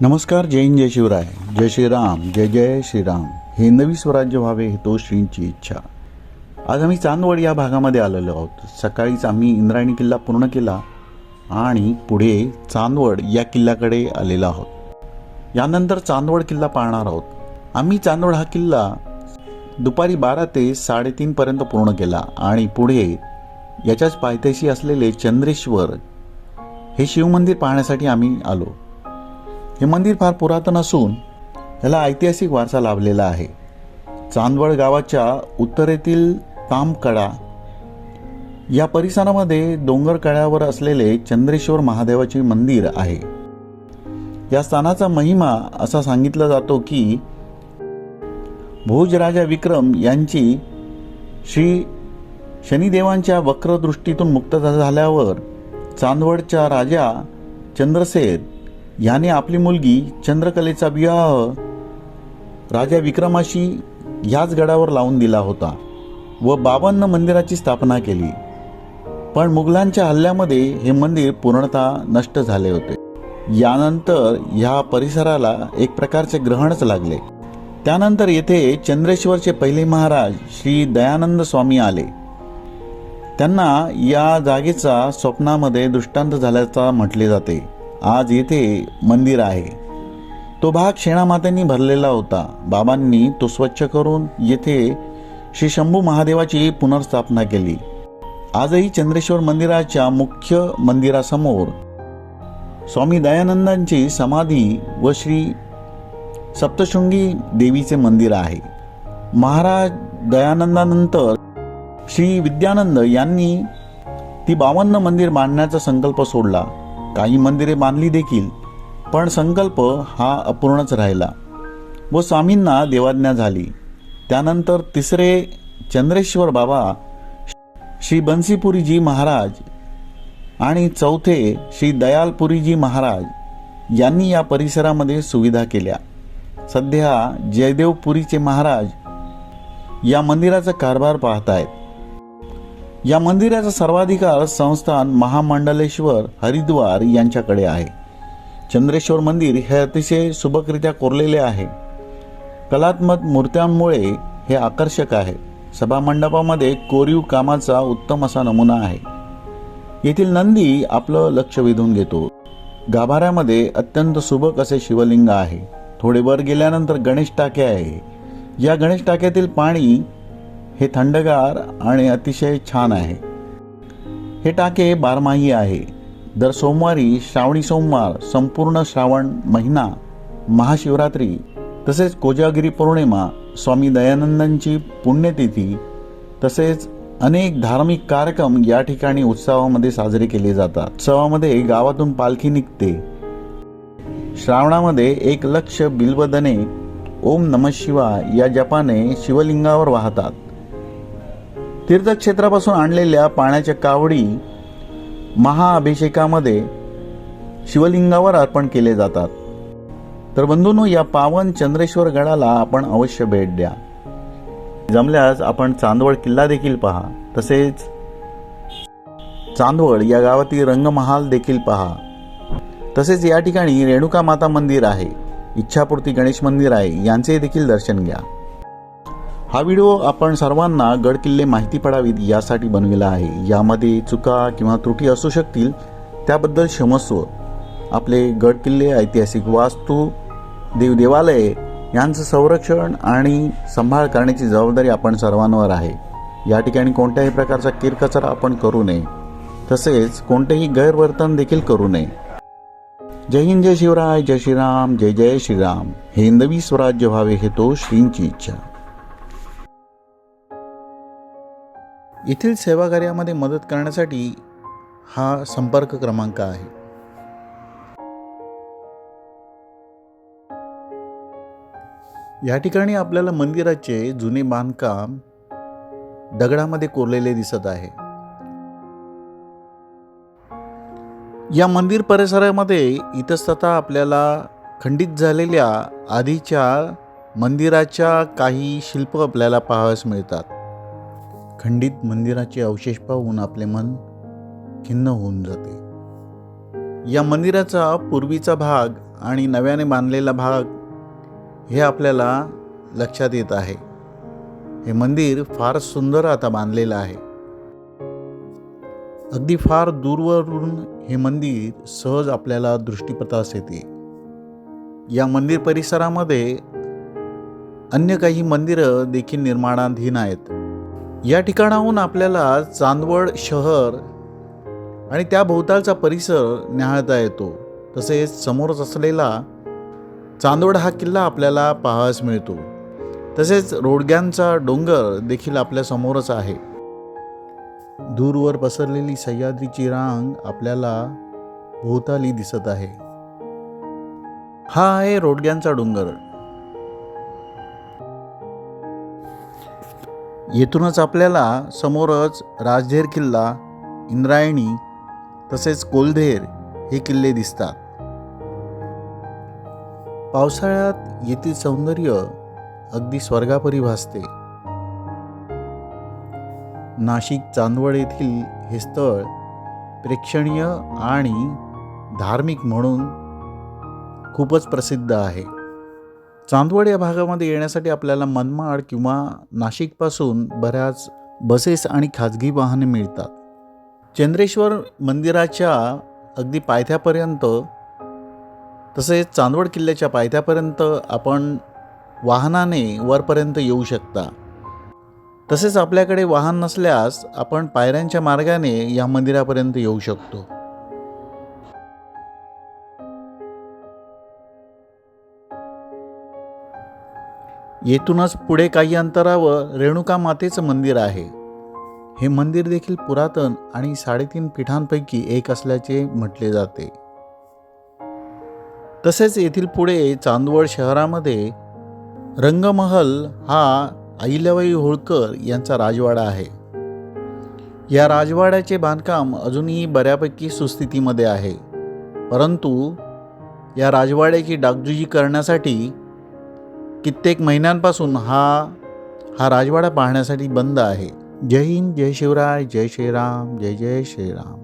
नमस्कार जय हिंद जय शिवराय. जय श्रीराम जय जय श्रीराम. हे नवी स्वराज्य व्हावे हे तो श्रींची इच्छा. आज आम्ही चांदवड या भागामध्ये आलेलो आहोत. सकाळीच आम्ही इंद्रायणी किल्ला पूर्ण केला आणि पुढे चांदवड या किल्ल्याकडे आलेलो आहोत. यानंतर चांदवड किल्ला पाहणार आहोत. आम्ही चांदवड हा किल्ला दुपारी बारा ते साडेतीनपर्यंत पूर्ण केला आणि पुढे याच्याच पायथ्याशी असलेले चंद्रेश्वर हे शिवमंदिर पाहण्यासाठी आम्ही आलो. हे मंदिर फार पुरातन असून याला ऐतिहासिक वारसा लाभलेला आहे. चांदवड गावाच्या उत्तरेतील तामकडा या परिसरामध्ये डोंगरकड्यावर असलेले चंद्रेश्वर महादेवाचे मंदिर आहे. या स्थानाचा महिमा असा सांगितला जातो की भोजराजा विक्रम यांची श्री शनिदेवांच्या वक्रदृष्टीतून मुक्तता झाल्यावर चांदवडच्या राजा चंद्रसेन याने आपली मुलगी चंद्रकलेचा विवाह राजा विक्रमाशी ह्याच गडावर लावून दिला होता व बावन्न मंदिराची स्थापना केली. पण मुघलांच्या हल्ल्यामध्ये हे मंदिर पूर्णतः नष्ट झाले होते. यानंतर ह्या परिसराला एक प्रकारचे ग्रहणच लागले. त्यानंतर येथे चंद्रेश्वरचे पहिले महाराज श्री दयानंद स्वामी आले. त्यांना या जागेचा स्वप्नामध्ये दृष्टांत झाल्याचा म्हटले जाते. आज येथे मंदिर आहे. तो भाग शेणामात्यांनी भरलेला होता. बाबांनी तो स्वच्छ करून येथे श्री शंभू महादेवाची पुनर्स्थापना केली. आजही चंद्रेश्वर मंदिराच्या मुख्य मंदिरासमोर स्वामी दयानंदांची समाधी व श्री सप्तशृंगी देवीचे मंदिर आहे. महाराज दयानंदानंतर श्री विद्यानंद यांनी ती बावन्न मंदिर बांधण्याचा संकल्प सोडला. काही मंदिरे बांधली देखील पण संकल्प हा अपूर्णच राहिला. व स्वामींना देवाज्ञा झाली. त्यानंतर तिसरे चंद्रेश्वर बाबा श्री बन्सीपुरीजी महाराज आणि चौथे श्री दयालपुरीजी महाराज यांनी या परिसरामध्ये सुविधा केल्या. सध्या जयदेवपुरीचे महाराज या मंदिराचा कारभार पाहत आहेत या मंदिराचा सर्वाधिकार संस्थान महामंडलेश्वर हरिद्वार यांच्याकडे आहे. चंद्रेश्वर मंदिर हे अतिशय सुबकरित्या कोरलेले आहे. कलात्मक मूर्त्यांमुळे हे आकर्षक आहे. सभामंडपामध्ये कोरीव कामाचा उत्तम असा नमुना आहे. येथील नंदी आपलं लक्ष वेधून घेतो. गाभाऱ्यामध्ये अत्यंत सुबक असे शिवलिंग आहे. थोडे वर गेल्यानंतर गणेश टाके आहे. या गणेश टाक्यातील पाणी हे थंडगार आणि अतिशय छान आहे. हे टाके बारमाही आहे. दर सोमवारी श्रावणी सोमवार संपूर्ण श्रावण महिना महाशिवरात्री तसेच कोजागिरी पौर्णिमा स्वामी दयानंदांची पुण्यतिथी तसेच अनेक धार्मिक कार्यक्रम या ठिकाणी उत्सवामध्ये साजरे केले जातात. उत्सवामध्ये गावातून पालखी निघते. श्रावणामध्ये एक लक्ष बिल्वदने ओम नम शिवा या जपाने शिवलिंगावर वाहतात. तीर्थक्षेत्रापासून आणलेल्या पाण्याच्या कावडी महाअभिषेकामध्ये शिवलिंगावर अर्पण केले जातात. तर बंधूंनो या पावन चंद्रेश्वर गडाला आपण अवश्य भेट द्या. जमल्यास आपण चांदवड किल्ला देखील पहा. तसेच चांदवड या गावातील रंगमहाल देखील पहा. तसेच या ठिकाणी रेणुका माता मंदिर आहे. इच्छापूर्ती गणेश मंदिर आहे. यांचे देखील दर्शन घ्या. हा व्हिडिओ आपण सर्वांना गड किल्ले माहिती पडावीत यासाठी बनविला आहे. यामध्ये चुका किंवा त्रुटी असू शकतील त्याबद्दल क्षमस्व आपले गड किल्ले ऐतिहासिक वास्तू देवदेवालये यांचं संरक्षण आणि सांभाळ करण्याची जबाबदारी आपण सर्वांवर आहे. या ठिकाणी कोणत्याही प्रकारचा किरकचरा आपण करू नये. तसेच कोणतेही गैरवर्तन देखील करू नये. जय हिंद जय शिवराय जय श्रीराम जय जय श्रीराम. हे हिंदवी स्वराज्य व्हावे हे तो श्रींची इच्छा. येथील सेवाकार्यामध्ये मदत करण्यासाठी हा संपर्क क्रमांक आहे. या ठिकाणी आपल्याला मंदिराचे जुने बांधकाम दगडामध्ये कोरलेले दिसत आहे. या मंदिर परिसरामध्ये इतस्ततः आपल्याला खंडित झालेल्या आधीच्या मंदिराच्या काही शिल्प आपल्याला पाहावयास मिळतात. खंडित मंदिराचे अवशेष पाहून आपले मन खिन्न होऊन जाते. या मंदिराचा पूर्वीचा भाग आणि नव्याने बांधलेला भाग हे आपल्याला लक्षात येत आहे. हे मंदिर फार सुंदर आता बांधलेलं आहे. अगदी फार दूरवरून हे मंदिर सहज आपल्याला दृष्टीपथास येते. या मंदिर परिसरामध्ये अन्य काही मंदिरं देखील निर्माणाधीन आहेत. या ठिकाणाहून आपल्याला चांदवड शहर आणि त्या भोवतालचा परिसर न्याहाळता येतो. तसेच समोरच असलेला चांदवड हा किल्ला आपल्याला पाहावयास मिळतो. तसेच रोडग्यांचा डोंगर देखील आपल्या समोरच आहे. दूरवर पसरलेली सह्याद्रीची रांग आपल्याला भोवताली दिसत आहे. हा आहे रोडग्यांचा डोंगर. येथूनच आपल्याला समोरच राजधेर किल्ला इंद्रायणी तसेच कोलधेर हे किल्ले दिसतात. पावसाळ्यात येथील सौंदर्य अगदी स्वर्गापरी भासते. नाशिक चांदवड येथील हे स्थळ प्रेक्षणीय आणि धार्मिक म्हणून खूपच प्रसिद्ध आहे. चांदवड या भागामध्ये येण्यासाठी आपल्याला मनमाड किंवा नाशिकपासून बऱ्याच बसेस आणि खाजगी वाहने मिळतात. चंद्रेश्वर मंदिराच्या अगदी पायथ्यापर्यंत तसेच चांदवड किल्ल्याच्या पायथ्यापर्यंत आपण वाहनाने वरपर्यंत येऊ शकता. तसेच आपल्याकडे वाहन नसल्यास आपण पायऱ्यांच्या मार्गाने या मंदिरापर्यंत येऊ शकतो. येथूनच पुढे काही अंतरावर रेणुका मातेचं मंदिर आहे. हे मंदिर देखील पुरातन आणि साडेतीन पीठांपैकी एक असल्याचे म्हटले जाते. तसेच येथील पुढे चांदवड शहरामध्ये रंगमहल हा अहिल्याबाई होळकर यांचा राजवाडा आहे. या राजवाड्याचे बांधकाम अजूनही बऱ्यापैकी सुस्थितीमध्ये आहे. परंतु या राजवाड्याची डागजुजी करण्यासाठी कित्येक महिन्यांपासून हा हा राजवाडा पाहण्यासाठी बंद आहे. जय हिंद जय शिवराय जय श्रीराम जय जय श्रीराम.